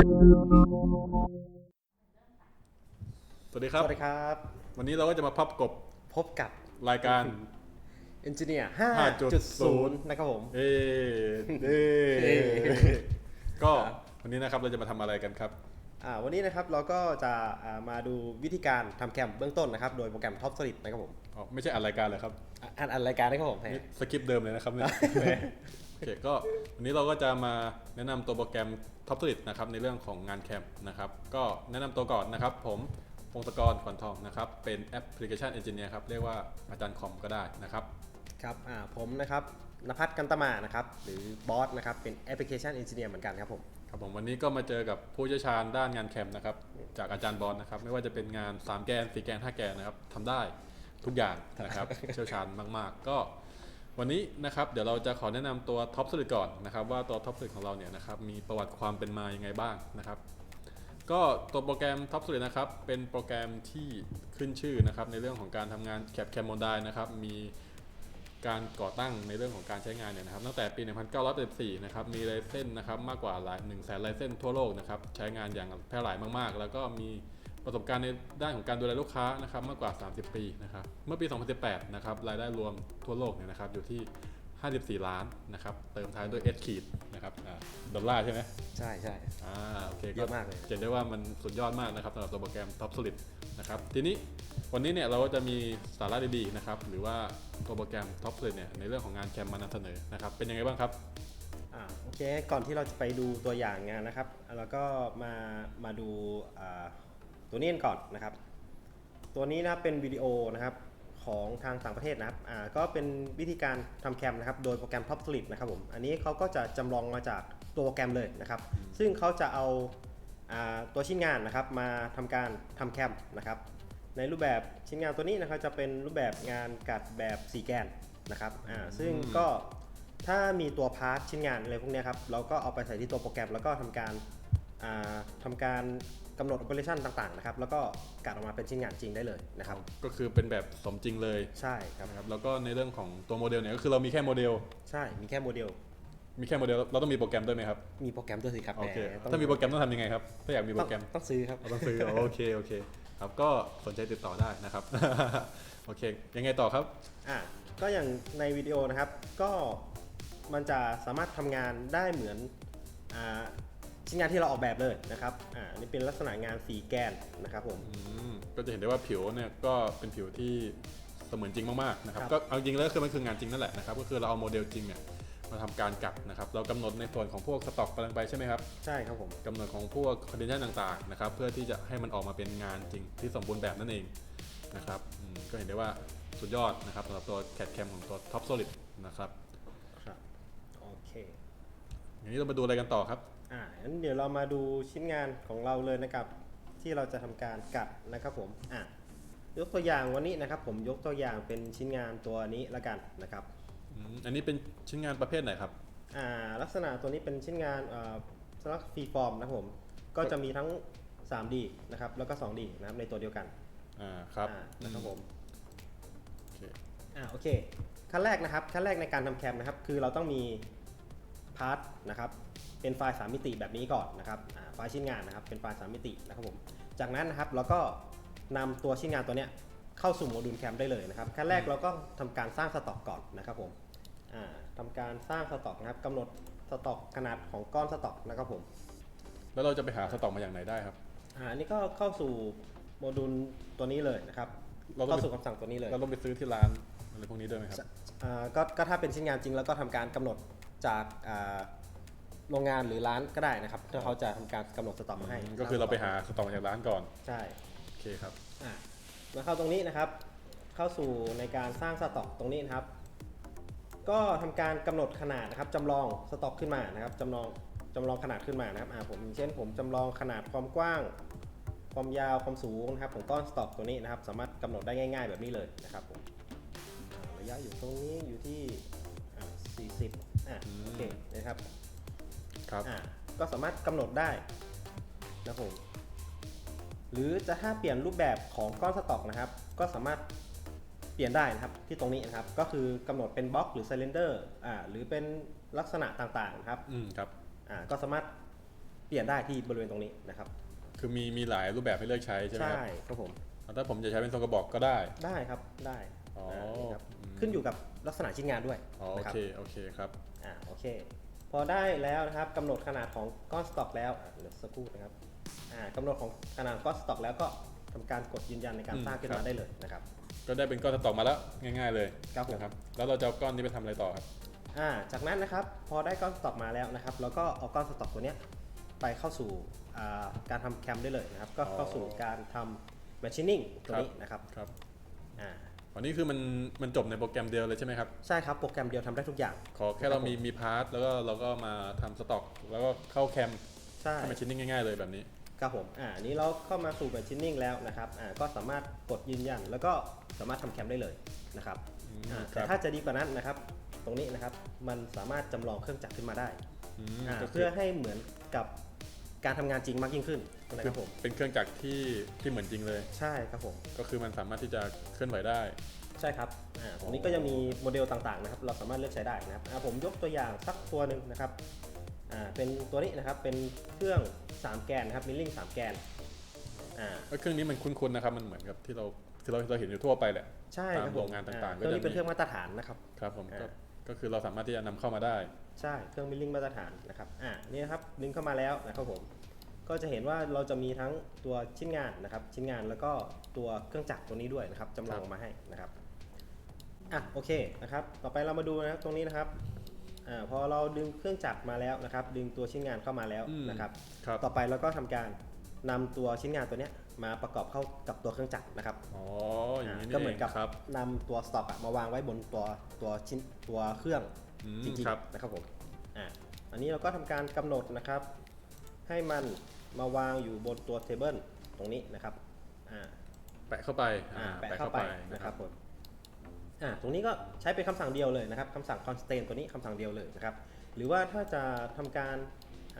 สวัสดีคสรับวัสดีครับ วันนี้เราก็จะมาพับกบพบกับรายการ Engineer 5.0 5.0นะครับผม เอ้เอ้เอ้ก็วันนี้นะครับเราจะมาทำอะไรกันครับอ่าวันนี้นะครับเราก็จะอ่ามาดูวิธีการทำแคมเบื้องต้นนะครับโดยโปรแกรม Top Solid นะครับผมอ๋อไม่ใช่อัดรายการเลยครับอะอ่านอ่านรายการนะครับผมนี่สคริปต์เดิมเลยนะครับเนี่ย โอเคก็วันนี้เราก็จะมาแนะนำตัวโปรแกรม Top s o l i d นะครับในเรื่องของงานแคมนะครับก็แนะนำตัวก่อนนะครับ ผมพงศกรขวัญทองนะครับเป็นแอปพลิเคชันเอนจิเนียร์ครับเรียกว่าอาจารย์คอมก็ได้นะครับครับอ่าผมนะครับนภัทรกันตมานะครับหรือบอสนะครับเป็น Application Engineer เหมือนกันครับผมครับผมวันนี้ก็มาเจอกับผู้เชี่ยวชาญด้านงานแคมป์นะครับจากอาจารย์บอลนะครับไม่ว่าจะเป็นงาน 3 แกน 4 แกน 5 แกนนะครับทำได้ทุกอย่างนะครับเชี่ยวชาญมาก ๆ ก็ วันนี้นะครับเดี๋ยวเราจะขอแนะนำตัว Top s o l i d ก่อนนะครับว่าตัว Top s o l i d ของเราเนี่ยนะครับมีประวัติความเป็นมายังไงบ้างนะครับ ก็ตัวโปรแกรม Top s o l i d นะครับเป็นโปรแกรมที่ขึ้นชื่อนะครับในเรื่องของการทำงานแคปแคมโมดายนะครับมีการก่อตั้งในเรื่องของการใช้งานเนี่ยนะครับตั้งแต่ปี 1974 นะครับมีไลเซนส์นนะครับมากกว่าหลาย1แสนไลเซนส์ทั่วโลกนะครับใช้งานอย่างแพร่หลายมากๆ แล้วก็มี ประสบการณ์ในด้านของการดูแลลูกค้านะครับมากกว่า 30 ปีนะครับเมื่อปี 2018 นะครับรายได้รวมทั่วโลกเนี่ยนะครับอยู่ที่ 54 ล้านนะครับเติมท้ายด้วย S ขีดนะครับอ่าดอลลาร์ใช่ไหมใช่ใช่อ่าโอเคเยอะมากเลยเห็นได้ว่ามันสุดยอดมากนะครับสำหรับตัวโปรแกรม Top Solid นะครับทีนี้วันนี้เนี่ยเราก็จะมีสาระดีๆนะครับหรือว่าตัวโปรแกรม Top Solid เนี่ยในเรื่องของงานแคมมานำเสนอนะครับเป็นยังไงบ้างครับอ่าโอเคก่อนที่เราจะไปดูตัวอย่างงานนะครับเราก็มามาดูอ่า ตัวนี้ก่อนนะครับ ตัวนี้นะครับเป็นวิดีโอนะครับของทางต่างประเทศนะครับอ่าก็เป็นวิธีการทำแคมนะครับ โดยโปรแกรม Top Solid นะครับผม อันนี้เขาก็จะจำลองมาจากตัวโปรแกรมเลยนะครับ ซึ่งเขาจะเอาอ่าตัวชิ้นงานนะครับมาทำการทำแคมนะครับ ในรูปแบบชิ้นงานตัวนี้นะครับจะเป็นรูปแบบงานกัดแบบ4แกนนะครับอ่าซึ่งก็ถ้ามีตัวพาร์ทชิ้นงานอะไรพวกนี้ครับ เราก็เอาไปใส่ที่ตัวโปรแกรมแล้วก็ทำการอ่าทำการ กำหนด operation ต่างๆนะครับแล้วก็กัดออกมาเป็นชิ้นงานจริงได้เลยนะครับก็คือเป็นแบบสมจริงเลยใช่ครับนะครับแล้วก็ในเรื่องของตัวโมเดลเนี่ยก็คือเรามีแค่โมเดล ใช่มีแค่โมเดล มีแค่โมเดลเราต้องมีโปรแกรมด้วยไหมครับมีโปรแกรมด้วยสิครับโอเคแหต้องถ้ามีโปรแกรมต้องทำยังไงครับถ้าอยากมีโปรแกรมต้องต้องซื้อครับ เราต้องซื้อ โอเค โอเค ครับก็สนใจติดต่อได้นะครับ โอเค ยังไงต่อครับ อะก็อย่างในวิดีโอนะครับก็มันจะสามารถทำงานได้เหมือนอ่า ชิ้นงานที่เราออกแบบเลยนะครับ อ่าอันนี่เป็นลักษณะงานสีแกนนะครับผม อืมก็จะเห็นได้ว่าผิวเนี่ยก็เป็นผิวที่เสมือนจริงมากๆนะครับ ครับ ก็เอาจริงแล้วคือมันคืองานจริงนั่นแหละนะครับ ก็คือเราเอาโมเดลจริงเนี่ยมาทำการกัดนะครับ เรากำหนดในส่วนของพวกสต็อกกำลังไปใช่ไหมครับ ใช่ครับผม กำหนดของพวกคอนดิชันต่างๆนะครับเพื่อที่จะให้มันออกมาเป็นงานจริงที่สมบูรณ์แบบนั่นเองนะครับอืมก็เห็นได้ว่าสุดยอดนะครับสำหรับตัวแคดแคมของตัว Top Solid นะครับครับ โอเค อย่างนี้เรามาดูอะไรกันต่อครับ อ่างั้นเดี๋ยวเรามาดูชิ้นงานของเราเลยนะครับ ที่เราจะทำการกัดนะครับผมอะยกตัวอย่างวันนี้นะครับ ผมยกตัวอย่างเป็นชิ้นงานตัวนี้ละกันนะครับอืมอันนี้เป็นชิ้นงานประเภทไหนครับอ่าลักษณะตัวนี้เป็นชิ้นงานเอ่อสลักฟรีฟอร์มนะครับผมก็จะมีทั้ง 3D นะครับแล้วก็ 2D นะครับในตัวเดียวกันอ่าครับอ่านะครับผมโอเคอ่าโอเคขั้นแรกนะครับขั้นแรกในการทำแคมนะครับ คือเราต้องมีพาร์ทนะครับ เป็นไฟล์3มิติแบบนี้ก่อนนะครับอ่าไฟล์ชิ้นงานนะครับเป็นไฟล์3มิตินะครับผมจากนั้นนะครับเราก็นำตัวชิ้นงานตัวเนี้ยเข้าสู่โมดูลแคมได้เลยนะครับขั้นแรกเราก็ทำการสร้างสต็อกก่อนนะครับผมอ่าทำการสร้างสต็อกนะครับกำหนดสต็อกขนาดของก้อนสต็อกนะครับผมแล้วเราจะไปหาสต็อกมาอย่างไหนได้ครับอ่าอันนี้ก็เข้าสู่โมดูลตัวนี้เลยนะครับเราต้องเข้าสู่คำสั่งตัวนี้เลย เราต้องไปซื้อที่ร้านอะไรพวกนี้ด้วยไหมครับอ่าก็ก็ถ้าเป็นชิ้นงานจริงแล้วก็ทำการกำหนดจากอ่า โรงงานหรือร้านก็ได้นะครับถ้าเขาจะทำการกำหนดสต็อกมาให้ก็คือเราไปหาสต็อกมาจากร้านก่อน ใช่ โอเคครับ อะมาเข้าตรงนี้นะครับ เข้าสู่ในการสร้างสต็อกตรงนี้นะครับ ก็ทำการกำหนดขนาดนะครับจำลองสต็อกขึ้นมานะครับจำลองจำลองขนาดขึ้นมานะครับอ่าผมอย่างเช่นผมจำลองขนาดความกว้าง ความยาวความสูงนะครับของก้อนสต็อกตัวนี้นะครับ สามารถกำหนดได้ง่าย ๆ แบบนี้เลยนะครับผมอ่าระยะอยู่ตรงนี้อยู่ที่อ่า40อะอืมโอเคนะครับ ครับอ่าก็สามารถกำหนดได้นะครับผมหรือจะถ้าเปลี่ยนรูปแบบของก้อนสต็อกนะครับ ก็สามารถเปลี่ยนได้นะครับที่ตรงนี้นะครับ ก็คือกำหนดเป็นบล็อกหรือไซเลนเดอร์อ่าหรือเป็นลักษณะต่างๆนะครับอืมครับ อ่าก็สามารถเปลี่ยนได้ที่บริเวณตรงนี้นะครับ คือมีมีหลายรูปแบบให้เลือกใช้ใช่ไหมครับใช่ครับผมแล้วถ้าผมจะใช้เป็นทรงกระบอกก็ได้ ได้ครับได้อ๋ออ่านี่ครับอืม ขึ้นอยู่กับลักษณะชิ้นงานด้วยอ๋อโอนะครับเค โอเคครับ อ่าโอเค พอได้แล้วนะครับกำหนดขนาดของก้อนสต็อกแล้วอะเดี๋ยวสักครู่นะครับอ่ากำหนดของขนาดก้อนสต็อกแล้วก็ทำการกดยืนยันในการอืมสร้างขึ้นครัมาบ ได้เลยนะครับ ก็ได้เป็นก้อนสต็อกมาแล้วง่าย ๆ เลยครับผม นะครับ แล้วเราจะเอาก้อนนี้ไปทำอะไรต่อครับ อ่าจากนั้นนะครับพอได้ก้อนสต็อกมาแล้วนะครับเราก็เอาก้อนสต็อกตัวเนี้ยไปเข้าสู่อ่าการทำแคมได้เลยนะครับ ก็เข้าสู่การทำ machining ตัวนี้นะครับ ครับอ่า อันนี้คือมันมันจบในโปรแกรมเดียวเลยใช่ไหมครับ ใช่ครับ โปรแกรมเดียวทำได้ทุกอย่าง ขอแค่เรามีมีพาร์ทแล้วก็เราก็มาทำสต็อก แล้วก็เข้าแคมใช่ ทำมาชิ้นนิ่งง่ายๆเลยแบบนี้ ครับผม อ่าอันนี้เราเข้ามาสู่ machining แล้วนะครับ อ่า ก็สามารถกดยืนยัน แล้วก็สามารถทำแคมได้เลยนะครับ อืมอ่า คแต่รับถ้าจะดีกว่านั้นนะครับ ตรงนี้นะครับ มันสามารถจำลองเครื่องจักรขึ้นมาได้ อืมอ่า ก็คืเพื่อให้เหมือนกับ การทำงานจริงมากยิ่งขึ้นนะคืคอรับผมเป็นเครื่องจักรที่ที่เหมือนจริงเลย ใช่ครับผมก็คือมันสามารถที่จะเคลื่อนไหวได้ ใช่ครับอ่าตรงนี้ก็จะมีโมเดลต่างๆนะครับเราสามารถเลือกใช้ได้นะครับอ่าผมยกตัวอย่างสักตัวหนึ่งนะครับอ่าเป็นตัวนี้นะครับเป็นเครื่อง 3 แกนนะครับมิลลิ่ง3แกนอ่า แล้วเครื่องนี้มันคุ้นๆนะครับมันเหมือนกับที่เราที่เราเราเห็นอยู่ทั่วไปแหละใช่ครับตามผโรมงงานต่างๆเครื่องนี้ก็จะมีเป็นเครื่องมาตรฐานนะครับครับผมก็อ่า ก็คือเราสามารถที่จะนำเข้ามาได้ ใช่เครื่องมิลลิ่งมาตรฐานนะครับอ่านี่นะครับดึงเข้ามาแล้วนะครับผมก็จะเห็นว่าเราจะมีทั้งตัวชิ้นงานนะครับ ชิ้นงานแล้วก็ตัวเครื่องจักรตัวนี้ด้วยนะครับจำลองมาให้นะครับอะโอเคนะครับ ต่อไปเรามาดูนะครับตรงนี้นะครับอ่าพอเราดึงเครื่องจักรมาแล้วนะครับ ดึงตัวชิ้นงานเข้ามาแล้วอืม นะครับ ครับ ต่อไปเราก็ทำการนำตัวชิ้นงานตัวเนี้ย มาประกอบเข้ากับตัวเครื่องจักรนะครับอ๋ออย่างนี้ก็นี่เหเอมือนงกับครับนำตัวสต็อกอะมาวางไว้บนตัวตัวชิ้นตัวเครื่องอืมจริงครับๆนะครับผมอะอันนี้เราก็ทำการกำหนดนะครับ ให้มันมาวางอยู่บนตัวเทเบิลตรงนี้นะครับอ่าแปะเข้าไปอ่าอ่าแปะเข้าไปนะครับผมอ่าตรงนี้ก็ใช้เป็นคำสั่งเดียวเลยนะครับคำสั่ง constraint ตัวนี้คำสั่งเดียวเลยนะครับ หรือว่าถ้าจะทำการ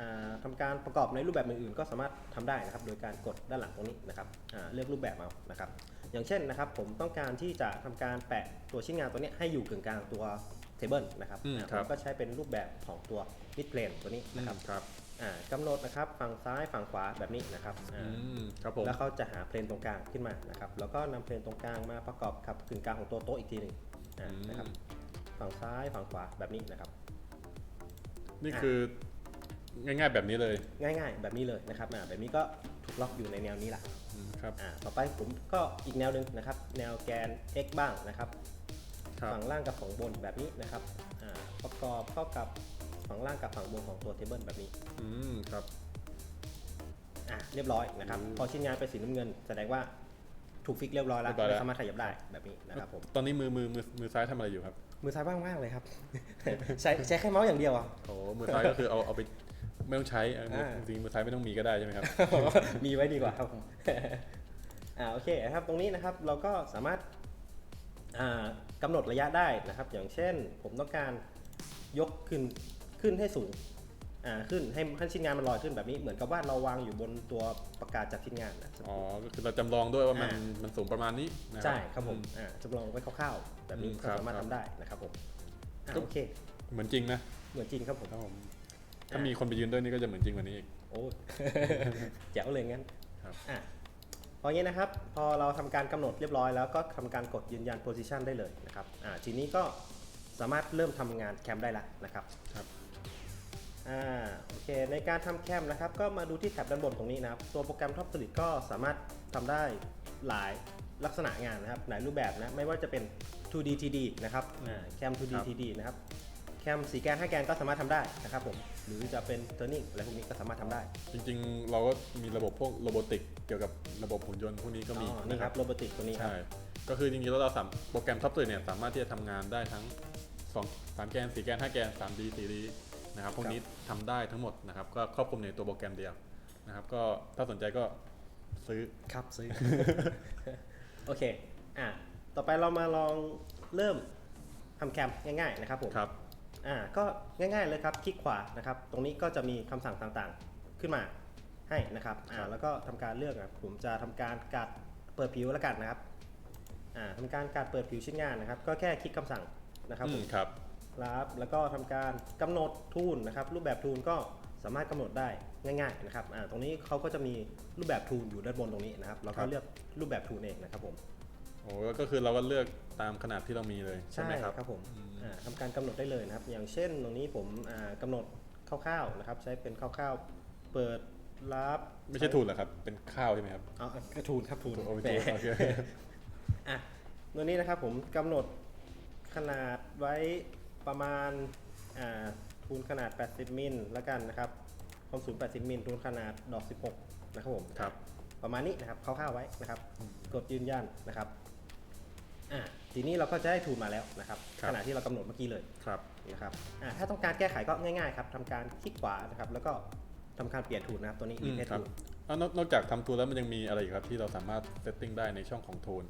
อ่าทำการประกอบในรูปแบบอื่นๆ ก็สามารถทำได้นะครับ โดยการกดด้านหลังตรงนี้นะครับอ่าเลือกรูปแบบเอานะครับ อย่างเช่นนะครับ ผมต้องการที่จะทำการแปะตัวชิ้นงานตัวเนี้ยให้อยู่กึ่งกลางตัวเทเบิลนะครับอืมอ่าครัผบมก็ใช้เป็นรูปแบบของตัว mid plane ตัวนี้อืนะมครับครับอ่ากำหนดนะครับฝั่งซ้ายฝั่งขวาแบบนี้นะครับอือ่ามครับผมแล้วเขาจะหาเพลนตรงกลางขึ้นมานะครับแล้วก็นำเพลนตรงกลางมาประกอบกับกึ่งกลางของตัวโต๊ะอีกทีหนึ่งอ่าอืมนะครับฝั่งซ้ายฝั่งขวาแบบนี้นะครับ นี่คือ ง่ายๆแบบนี้เลย ง่ายๆ แบบนี้เลยนะครับอ่าแบบนี้ก็ถูกล็อกอยู่ในแนวนี้แหละอืมครับอ่าต่อไปผมก็อีกแนวหนึ่งนะครับ แนวแกน x บ้างนะครับครับฝั่งล่างกับฝั่งบนแบบนี้นะครับอ่าประกอบเข้ากับฝั่งล่างกับฝั่งบนของตัวเทเบิลแบบนี้อืมครับอ่าเรียบร้อยนะครับอืมพอชิ้นงานเป็นสีน้ำเงิน แสดงว่าถูกฟิกเรียบร้อยแล้วเรียบร้อยแล้วไม่สามารถขยับได้แบบนี้นะครับผมตอนนี้มือมือมือมือซ้ายทำอะไรอยู่ครับมือซ้ายว่างๆเลยครับ ใช้ใช้แค่เมาส์อย่างเดียวอะโอ้มือซ้ายก็คือเอาเอาไป ไม่ต้องใช้เออมืออ่า จริงๆมือซ้ายไม่ต้องมีก็ได้ใช่ไหมครับ มีไว้ดีกว่าครับผมอ่าโอเคนะครับ ตรงนี้นะครับเราก็สามารถอ่ากำหนดระยะได้นะครับ อย่างเช่น ผมต้องการยกขึ้นขึ้นให้สูงอ่าขึ้นให้ให้ชิ้นงานมันลอยขึ้นแบบนี้ เหมือนกับว่าเราวางอยู่บนตัวประกาศจากชิ้นงานนะ อ๋อ ก็คือเราจำลองด้วยว่ามันอ่า มันสูงประมาณนี้นะใช่ครับผมอือ่าจำลองไว้คร่าวๆ แบบนี้อืมก็ครับสามารถครับทำได้นะครับผมอ่าก็ โอเค เหมือนจริงนะเหมือนจริงครับผม ครับผม ถ้ามีคนไปยืนด้วยนี่ก็จะเหมือนจริงกว่านี้อีก โอ้แจ๋วเลยงั้นครับ อะพออย่างนี้นะครับ พอเราทำการกำหนดเรียบร้อยแล้วก็ทำการกดยืนยัน position ได้เลยนะครับอ่าทีนี้ก็สามารถเริ่มทำงานแคมได้ละนะครับครับ อ่าโอเคในการทำแคมนะครับ ก็มาดูที่แท็บด้านบนตรงนี้นะครับ ตัวโปรแกรม Top Solid ก็สามารถทำได้หลายลักษณะงานนะครับหลายรูปแบบนะไม่ว่าจะเป็น 2D TD นะครับอ่าแคม 2D ครับ TD นะครับ แคม4แกน5แกนก็สามารถทำได้นะครับผมหรือจะเป็น turning อะไรพวกนี้ก็สามารถทำได้ จริงๆ เราก็มีระบบพวกโรบอติกเกี่ยวกับระบบหุ่นยนต์พวกนี้ก็มีอ๋อนี่นะคครัรับบโรบอติกตัวนี้ครับใช่ก็คือจริงๆแล้วเราสามโปรแกรมท็อปสุดเนี่ยสามารถที่จะทำงานได้ทั้งสองสามแกนสี่แกนห้าแกนสามดีสี่ดีนะครับพวกนี้ทำได้ทั้งหมดนะครับก็ครอบคลุมในตัวโปรแกรมเดียวนะครับก็ถ้าสนใจก็ซื้อครับซื้อโอเคอะต่อไปเรามาลองเริ่มทำแคมง่ายๆนะครับผมครับ อ่าก็ง่ายๆเลยครับคลิกขวานะครับ ตรงนี้ก็จะมีคำสั่งต่างๆขึ้นมาให้นะครับอ่าครับแล้วก็ทำการเลือกนะครับผมจะทำการกัดเปิดผิวแล้วกันนะครับอ่าทำการกัดเปิดผิวชิ้นงานนะครับ ก็แค่คลิกคำสั่งนะครับอืผม มครับ ครับแล้วก็ทำการกำหนดทูลนะครับ รูปแบบทูลก็สามารถกำหนดได้ง่ายๆนะครับอ่าตรงนี้เขาก็จะมีรูปแบบทูลอยู่ด้านบนตรงนี้นะครับเราครัก็บ เลือกรูปแบบทูลเองนะครับผม โอ้ก็คือเราก็เลือก ตามขนาดที่เรามีเลยใช่ไหมครับครับผมอืมอ่าทำการกำหนดได้เลยนะครับ อย่างเช่นตรงนี้ผมอ่ากำหนดคร่าวๆนะครับ ใช้เป็นคร่าวๆเปิดรับไม่ใช่ทุนเหรอครับ เป็นข้าวใช่ไหมครับเอากระทูลครับทูลโอ้ยแหมทูลโอเคอะตัวนี้นะครับผมกำหนดขนาดไว้ประมาณอ่าทูลขนาด 80 มิลแล้วกันนะครับความสูง 80 มิลทูลขนาดดอก 16 นะครับผมครับประมาณนี้นะครับคร่าวๆไว้นะครับ กดยืนยันนะครับอะ ทีนี้เราก็จะได้ทูลมาแล้วนะครับครับขนาดที่เรากำหนดเมื่อกี้เลยครับ นะครับอ่าถ้าต้องการแก้ไขก็ง่ายๆครับทำการคลิกขวานะครับแล้วก็ทำการเปลี่ยนทูลนะครับตัวนี้ อืม replace ครับ tool อะนอกนอกจากทำทูลแล้วมันยังมีอะไรอีกครับที่เราสามารถเซตติ้งได้ในช่องของทูล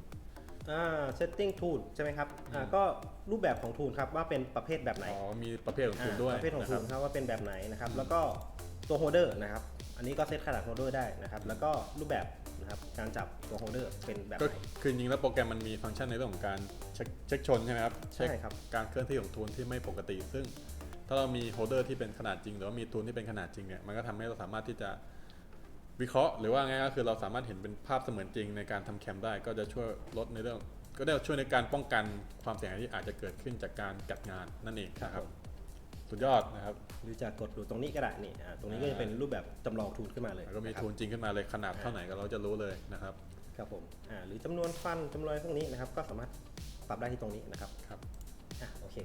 อ่า setting tool ใช่ไหมครับอ่าอืมก็รูปแบบของทูลครับว่าเป็นประเภทแบบไหน อ๋อ มีประเภทของทูลอ่าด้วยประเภทของนะคทูรับลครับว่าเป็นแบบไหนนะครับอืมแล้วก็ตัวโฮเดอร์นะครับ อันนี้ก็เซตขนาดโฮเดอร์ได้นะครับ แล้วก็รูปแบบ นะครับ การจับตัวโฮเดอร์เป็นแบบก็ไหนคือจริงๆแล้วโปรแกรมมันมีฟังก์ชันในเรื่องของการเช็คเช็คชนใช่ไหมครับใช่เช็คครับ การเคลื่อนที่ของทูลที่ไม่ปกติ ซึ่งถ้าเรามีโฮลเดอร์ที่เป็นขนาดจริง หรือว่ามีทูลที่เป็นขนาดจริงเนี่ยมันก็ทำให้เราสามารถที่จะวิเคราะห์ หรือว่าง่ายๆก็คือเราสามารถเห็นเป็นภาพเสมือนจริงในการทำแคมได้ ก็จะช่วยลดในเรื่อง ก็ได้ช่วยในการป้องกันความเสียหายที่อาจจะเกิดขึ้นจากการกัดงานนั่นเองนะครับ สุดยอดนะครับ หรือจะกดดูตรงนี้ก็ได้นี่อ่าตรงนี้ก็จะเป็นรูปแบบจำลองทูลขึ้นมาเลยแล้วก็มีนะครับ ทูลจริงขึ้นมาเลยขนาดเท่าไหนก็เราจะรู้เลยนะครับ ครับผมอ่าหรือจำนวนฟันจำนวนพวกนี้นะครับ ก็สามารถปรับได้ที่ตรงนี้นะครับครับ อะโอเค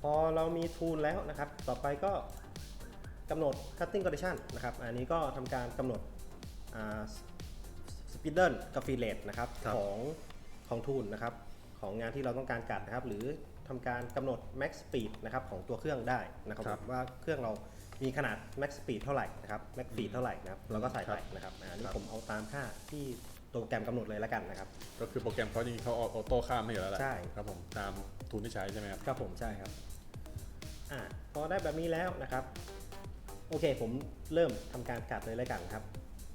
พอเรามีทูลแล้วนะครับ ต่อไปก็กำหนด cutting condition นะครับ อันนี้ก็ทำการกำหนดสปีดเดิลกับฟีเลตนะครับครับ ของของทูลนะครับ ของงานที่เราต้องการกัดนะครับ หรือ ทำการกำหนด max speed นะครับของตัวเครื่องได้นะครับครับผมว่าเครื่องเรามีขนาด max speed เท่าไหร่นะครับ max speed เท่าไหร่นะครับเราก็ใส่ไปนะครับอะอันนี้ครับผมเอาตามค่าที่ตัวโปรแกรมกำหนดเลยแล้วกันนะครับ ก็คือโปรแกรมเขาจริงๆเขาออโต้ข้ามให้อยู่แล้วแหละใช่ครับผมตามทูลที่ใช้ใช่ไหมครับครับผมใช่ครับอ่าพอได้แบบนี้แล้วนะครับโอเค ผมเริ่มทำการกัดเลยแล้วกันครับ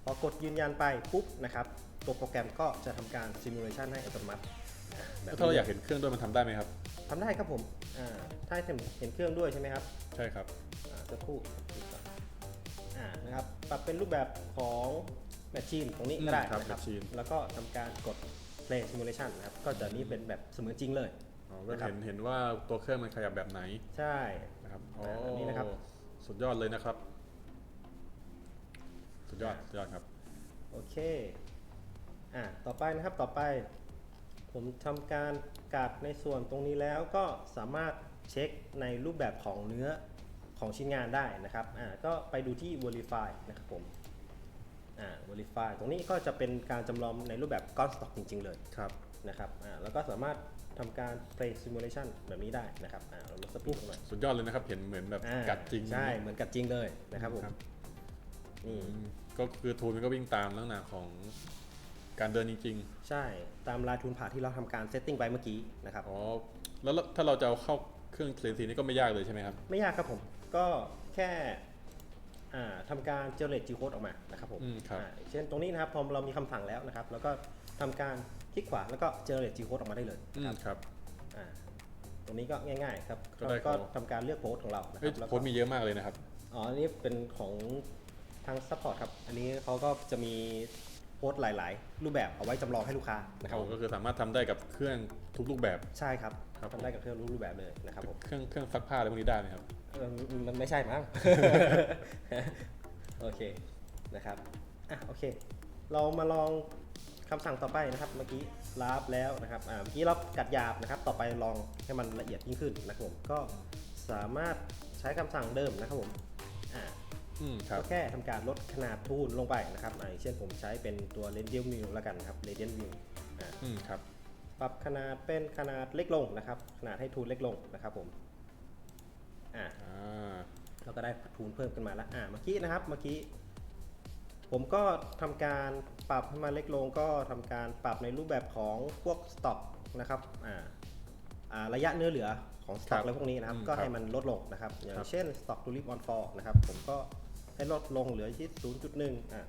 พอกดยืนยันไปปุ๊บนะครับตัวโปรแกรมก็จะทำการซิมูเลชันให้อัตโนมัติอ่ แบบถ้าเราอยากเห็นเครื่องด้วยมันทำได้ไหมครับ ทำได้ครับผมอ่าถ้าเห็นเห็นเครื่องด้วยใช่ไหมครับใช่ครับ อ่าสักครู่อ่านะครับปรับเป็นรูปแบบของแมชชีนตรงนี้ก็ได้อืมครับนะครับ machine แล้วก็ทำการกด play simulation นะครับก็จะนี่เป็นแบบเสมือนจริงเลย อ๋อก็นะครับ เห็นเห็นว่าตัวเครื่องมันขยับแบบไหนใช่ นะครับอ่าอันนี้นะครับ สุดยอดเลยนะครับ สุดยอดสุดยอดครับ โอเค อะต่อไปนะครับ ต่อไป ผมทำการกัดในส่วนตรงนี้แล้วก็สามารถเช็คในรูปแบบของเนื้อของชิ้นงานได้นะครับอ่าก็ไปดูที่ verify นะครับผมอ่า verify ตรงนี้ก็จะเป็นการจำลองในรูปแบบก้อนสต็อกจริง ๆ เลยครับนะครับอ่าแล้วก็สามารถทำการ play simulation แบบนี้ได้นะครับอ่าเราลดสปีดลงหน่อยสุดยอดเลยนะครับ เห็นเหมือนแบบอ่ากัดจริงใช่ เหมือนกัดจริงเลยนะครับผมครับ นี่อืมก็คือทูลมันก็วิ่งตามลักษณะของ การเดินจริง ใช่ตามลายทุนผ่าที่เราทำการเซตติ้งไปเมื่อกี้นะครับ ๆ อ๋อ แล้วถ้าเราจะเอาเข้าเครื่อง CNC นี่ก็ไม่ยากเลยใช่ไหมครับ ไม่ยากครับผม ก็แค่อ่าทำการเจเนเรตจีโคดออกมานะครับผมอืมครับ อ่าเช่นตรงนี้นะครับพอเรามีคำสั่งแล้วนะครับ แล้วก็ทำการคลิกขวาแล้วก็เจเนเรตจีโคดออกมาได้เลยอืคมรับครับ อ่าตรงนี้ก็ง่ายๆครับก็ได้ก็ของทำการเลือกโพสต์ของเรานะคเอ้ยรับแล้วโพก็ สต์มีเยอะมากเลยนะครับ อ๋ออันนี้เป็นของทางซัพพอร์ตครับ อันนี้เขาก็จะมี โพสต์หลาย ๆ รูปแบบเอาไว้จำลองให้ลูกค้านะครับก็คือสามารถทำได้กับเครื่องทุกรูปแบบ ใช่ครับครับผมทำได้กับเครื่องรูปแบบเลยนะครับผมเครื่องเครื่องซักผ้าอะไรพวกนี้ได้ไหมครับ เออมันไม่ใช่มั้ง โอเคนะครับอะโอเค เรามาลองคำสั่งต่อไปนะครับ เมื่อกี้ลาบแล้วนะครับอ่าเมื่อกี้เรากัดหยาบนะครับ ต่อไปลองให้มันละเอียดยิ่งขึ้นนะครับผมก็สามารถใช้คำสั่งเดิมนะครับผมอ่าอืมครับ ก็แค่ทำการลดขนาดทูนลงไปนะครับอ่าอย่างเช่นผมใช้เป็นตัว radial view แล้วกันนะครับ radial view อ่าอืมครับปรับขนาดเป็นขนาดเล็กลงนะครับ ขนาดให้ทูนเล็กลงนะครับผมอ่าอ่าเราก็ได้ทูนเพิ่มขึ้นมาแล้วอ่าเมื่อกี้นะครับเมื่อกี้ ผมก็ทำการปรับให้มันเล็กลงก็ทำการปรับในรูปแบบของพวกสต็อกนะครับอ่าอ่าระยะเนื้อเหลือของสต็อกครับอะไรพวกนี้นะครับอืมก็ครัให้บมันลดลงนะครับ อย่าครังบเช่น stock to live on for นะครับ ผมก็ ให้ลดลงเหลือที่0.1อ่า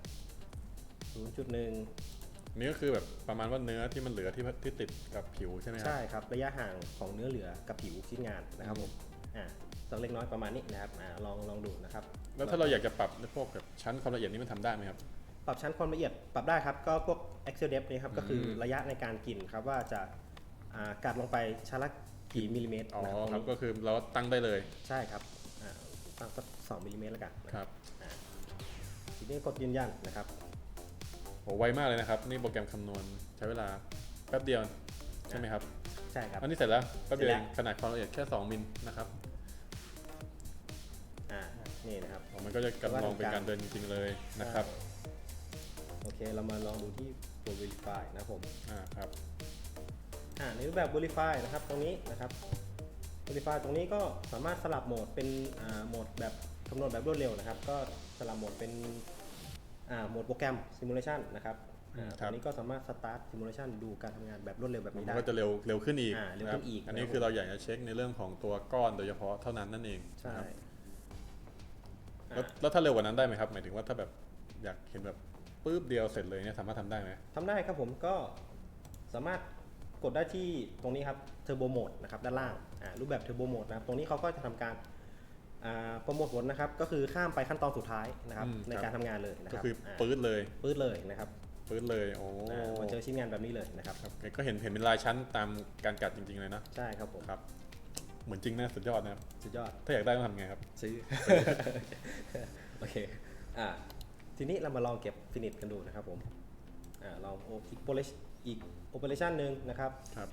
0.1 นี่ก็คือแบบประมาณว่าเนื้อที่มันเหลือที่ที่ติดกับผิวใช่ไหมครัใช่ครับ ระยะห่างของเนื้อเหลือกับผิวชิ้นงานนะครับผมอ่าสักเล็กน้อยประมาณนี้นะครับอ่าลองลองดูนะครับ แล้วถ้าเราอยากจะปรับในพวกแบบชั้นความละเอียดนี้มันทำได้ไหมครับ ปรับชั้นความละเอียดปรับได้ครับ ก็พวก Excel depth นี่ครับ ก็คืออมระยะในการกินครับว่าจะอ่ากัดลงไปชั้นละกี่มิลลิเมตรอ๋อนะครับตรงครับนี้ก็คือเราตั้งได้เลยใช่ครับอ่าตั้งสักสองมิลลิเมตรแล้วกันนะคครับรับที นี้กดยืนยันนะครับโหไวมากเลยนะครับ นี่โปรแกรมคำนวณใช้เวลาแป๊บเดียวใช่ไหมครับ ใช่ครับอันนี้เสร็จแล้วแป๊บเดียวเสร็เอจงแล้วขนาดความละเอียดแค่ 2 มิลนะครับอ่านี่นะครับอ๋อมันก็จะกำลองเป็นการเดินจริงๆเลยนะครับใช่โอเคเรามาลองดูที่ตัว verify นะครับผมอ่าครับอ่าในรูปแบบ verify นะครับตรงนี้นะครับ verify ตรงนี้ก็สามารถสลับโหมดเป็นอ่าโหมดแบบคำนวณแบบรวดเร็วนะครับ ก็สลับโหมดเป็นอ่า โหมดโปรแกรม simulation นะครับอ่าคตรัรบงนี้ก็สามารถ start simulation ดูการทำงานแบบรวดเร็วแบบมันนี้ได้ก็จะเร็วเร็วขึ้นอีกอ่าเร็วนะคขึ้รับนอีก อันนี้นะครับคือเราอยากจะเช็คในเรื่องของตัวก้อนโดยเฉพาะเท่านั้นนั่นเองใช่นะครับอ่าแล้วแล้วถ้าเร็วกว่านั้นได้ไหมครับ หมายถึงว่าถ้าแบบอยากเห็นแบบปุ๊บเดียวเสร็จเลยเนี่ยสามารถทำได้ไหมทำได้ครับผมก็สามารถกดได้ที่ตรงนี้ครับ Turbo Mode นะครับด้านล่างอ่ารูปแบบ Turbo Mode นะครับตรงนี้เขาก็จะทำการอ่า โปรโมทผลนะครับก็คือข้ามไปขั้นตอนสุดท้ายนะครับอืมในครับ การทำงานเลยนะคก็รับคืออ่าปื๊ดเลยปื๊ดเลยนะครับปื๊ดเลยโอ้อ่ามาเจอชิ้นงานแบบนี้เลยนะครับครับก็เห็นเห็นเป็นลายชั้นตามการกัดจริงๆเลยนะใช่ครับผมครับเหมือนจริงนะสุดยอดนะครับสุดยอด ถ้าอยากได้ต้องทำไงครับ ซื้อ โอเค อ่า ทีนี้เรามาลองเก็บฟินิชกันดูนะครับผม อ่า ลองโออีกโปรเลชอีกโอเปอเรชันหนึ่งนะครับ ครับ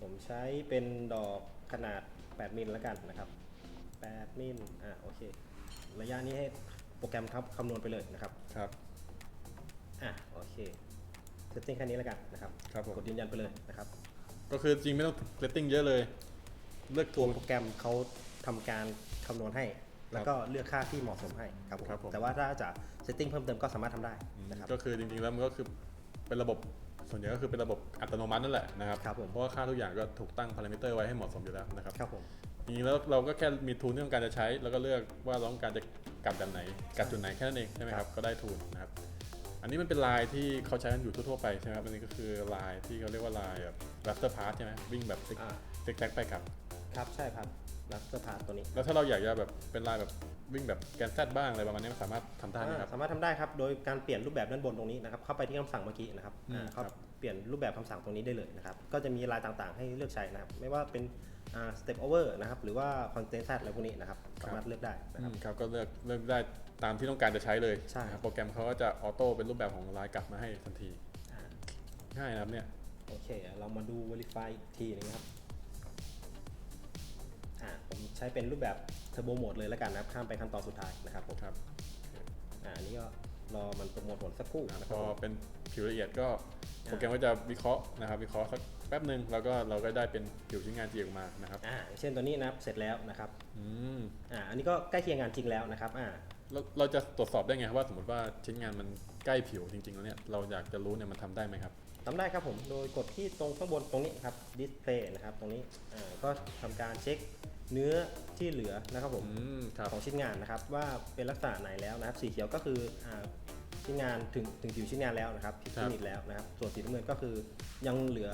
ผมใช้เป็นดอกขนาด 8 มิลแล้วกันนะครับ 8มิลอ่าโอเค ระยะนี้ให้โปรแกรมทับคำนวณไปเลยนะครับ ครับ อะโอเคเซตติ้งแค่นี้แล้วกันนะครับ ครับผม กดยืนยันไปเลยนะครับ ก็คือจริงไม่ต้องเซตติ้งเยอะเลย เลือกตัตัวว โปรแกรมเขาทำการคำนวณให้ แล้วก็เลือกค่าที่เหมาะสมให้ครับผมครับผม แต่ว่าถ้าจะเซตติ้งเพิ่มเติมก็สามารถทำได้นะครับ ก็คือจริงๆแล้วมันก็คือเป็นระบบส่วนใหญ่ก็คือเป็นระบบอัตโนมัตินั่นแหละนะครับ ครับผม เพราะว่าค่าทุกอย่างก็ถูกตั้งพารามิเตอร์ไว้ให้เหมาะสมอยู่แล้วนะครับ ครับผม จริงๆแล้วเราก็แค่มีทูลที่ต้องการจะใช้ แล้วก็เลือกว่าเราต้องการจะกัดแบบไหนกัดจุดไหนแค่นั้นเองใช่ไหมครับก็ได้ทูลนะครับ อันนี้มันเป็นลายที่เขาใช้กันอยู่ทั่วๆไปใช่ไหมครับอันนี้ก็คือลายที่เขาเรียกว่าลายแบบ raster path ใช่ไหมวิ่งแบบซิกอ่า ซิกแซกไปกลับ ครับใช่ครับลัสเตอร์พาตัวนี้แล้วถ้าเราอยากจะแบบเป็นลายแบบวิ่งแบบแกนแซดบ้างอะไรประมาณนี้มันสามารถทำได้ไหมครับ อ่าสามารถทำได้ครับ โดยการเปลี่ยนรูปแบบด้านบนตรงนี้นะครับ เข้าไปที่คำสั่งเมื่อกี้นะครับอืมอ่าครัเขาบ เปลี่ยนรูปแบบคำสั่งตรงนี้ได้เลยนะครับ ก็จะมีลายต่างๆ ให้เลือกใช้นะครับ ไม่ว่าเป็นอ่า step over นะครับ หรือว่า content set อะไรพวกนี้นะครับ สามารถเลือกได้นะอืครับมครับ ก็เลือกเลือกได้ตามที่ต้องการจะใช้เลยใช่นะครับโปรแกรมเขาก็จะออโต้เป็นรูปแบบของลายกลับมาให้ทันทีอ่าง่ายนะครับเนี่ย โอเค เรามาดู verify อีกทีนึงครับอ่าผมใช้เป็นรูปแบบ turbo mode เลยแล้วกันนะครับ ข้ามไปขั้นตอนสุดท้ายนะครับผมครับอ่าอันนี้ก็ รอมันโปรโมทผลสักครู่อะนะคพรับอผมเป็นผิวละเอียดก็โปรแกรมก็จะวิเคราะห์นะครับ วิเคราะห์สักแป๊บหนึ่งแล้วก็เราก็ได้เป็นผิวชิ้นงานจริงออกมานะครับอ่าอย่างเช่นตัวนี้นะครับเสร็จแล้วนะครับอืมอ่าอันนี้ก็ใกล้เคียงงานจริงแล้วนะครับอ่าแล้วเราจะตรวจสอบได้ไงครับว่าสมมติว่าชิ้นงานมันใกล้ผิวจริงๆแล้วเนี่ยเราอยากจะรู้เนี่ยมันทำได้ไหมครับ ทำได้ครับผมโดยกดที่ตรงข้างบนตรงนี้ครับ display นะครับตรงนี้อ่าก็ทำการเช็ค เนื้อที่เหลือนะครับผมอืมครับของชิ้นงานนะครับ ว่าเป็นลักษณะไหนแล้วนะครับ สีเขียวก็คืออ่าชิ้นงานถึงถึงผิวชิ้นงานแล้วนะครับผิวครับฟินิชแล้วนะครับ ส่วนสีน้ำเงินก็คือยังเหลือ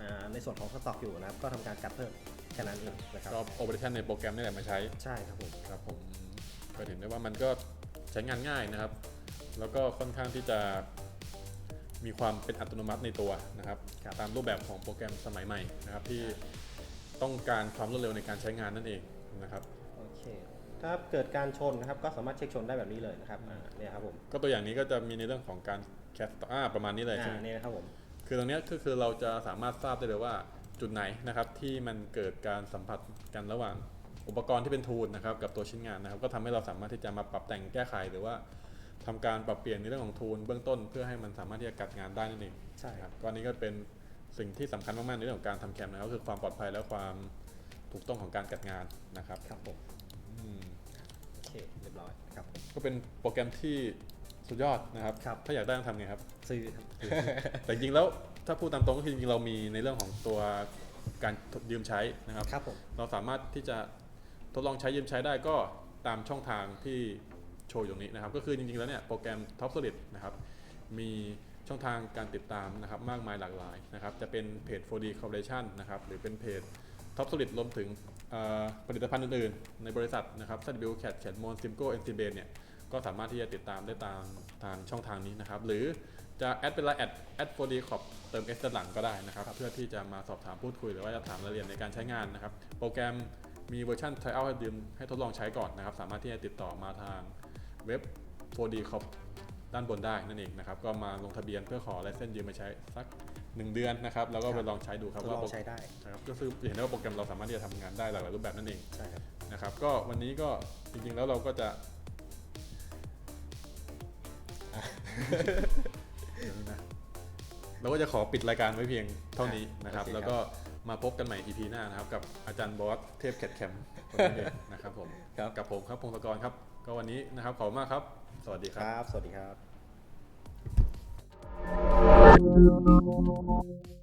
อ่าในส่วนของสต็อกอยู่นะครับ ก็ทำการกัดเพิ่มแค่นั้นเองนะครับก็โอเปอเรชันในโปรแกรมนี่แหละมาใช้ใช่ครับผมครับผมก็เห็นได้ว่ามันก็ใช้งานง่ายนะครับ แล้วก็ค่อนข้างที่จะมีความเป็นอัตโนมัติในตัวนะครับครับตามรูปแบบของโปรแกรมสมัยใหม่นะครับที่ ต้องการความรวดเร็วในการใช้งานนั่นเองนะครับ โอเคถ้าเกิดการชนนะครับก็สามารถเช็คชนได้แบบนี้เลยนะครับอ่าเนี่ยครับผมก็ตัวอย่างนี้ก็จะมีในเรื่องของการแคสต์อ่าประมาณนี้เลยใช่อ่าไหม เนี่ยนะครับผม คือตรงเนี้ยก็คือเราจะสามารถทราบได้เลยว่าจุดไหนนะครับที่มันเกิดการสัมผัสกันระหว่างอุปกรณ์ที่เป็นทูลนะครับกับตัวชิ้นงานนะครับก็ทำให้เราสามารถที่จะมาปรับแต่งแก้ไขหรือว่าทำการปรับเปลี่ยนในเรื่องของทูลเบื้องต้น เพื่อให้มันสามารถที่จะกัดงานได้นั่นเองใช่ครับก็อันนี้ก็เป็น สิ่งที่สำคัญมากๆในเรื่องของการทำแคมนะครับก็คือความปลอดภัยและความถูกต้องของการกัดงานนะครับครับผมอืมโอเคเรียบร้อยครับผมก็เป็นโปรแกรมที่สุดยอดนะครับครับถ้าอยากได้ต้องทำไงครับซื้อครับแต่จริงๆแล้วถ้าพูดตามตรงก็คือจริงๆเรามีในเรื่องของตัวการยืมใช้นะครับครับผมเราสามารถที่จะทดลองใช้ยืมใช้ได้ก็ตามช่องทางที่โชว์อยู่ตรงนี้นะครับ ก็คือจริงๆแล้วเนี่ยโปรแกรม Top Solid นะครับมี ช่องทางการติดตามนะครับมากมายหลากหลายนะครับจะเป็นเพจ 4D Corporation นะครับหรือเป็นเพจท็อปสลิดรวมถึงเอ่อผลิตภัณฑ์อื่นๆ ในบริษัทนะครับ ZW Cat Cat Mon Simco n c b เนี่ยก็สามารถที่จะติดตามได้ตามทางช่องทางนี้นะครับ หรือจะแอดเป็นไลน์แอดแอด 4D Corp เติม S ด้านหลังก็ได้นะครับ เพื่อที่จะมาสอบถามพูดคุยหรือว่าจะถามรายละเอียดในการใช้งานนะครับ โปรแกรมมีเวอร์ชัน trial ให้ดื่มให้ทดลองใช้ก่อนนะครับ สามารถที่จะติดต่อมาทางเว็บ 4D Corp ด้านบนได้นั่นเองนะครับก็มาลงทะเบียนเพื่อขอลายเส้นยืมมาใช้สัก 1 เดือนนะครับแล้วก็ไปลองใช้ดูครับทดว่าลองโปรใช้ได้นะครับก็คือเห็นได้ว่าโปรแกรมเราสามารถที่จะทำงานได้หลากหลายรูปแบบนั่นเองใช่ครับนะครับก็วันนี้ก็จริงๆแล้วเราก็จะ เดี๋ยวนะเราก็จะขอปิดรายการไว้เพียงเท่านี้นะครับ โอเคครับ แล้วก็มาพบกันใหม่ EP หน้านะครับ กับอาจารย์บอสเทพแคทแคมป์คนนี้เองนะครับผมครับ กับผมครับพงศกรครับ ก็วันนี้นะครับขอบคุณมากครับ สวัสดีคครับ รับ สวัสดีครับ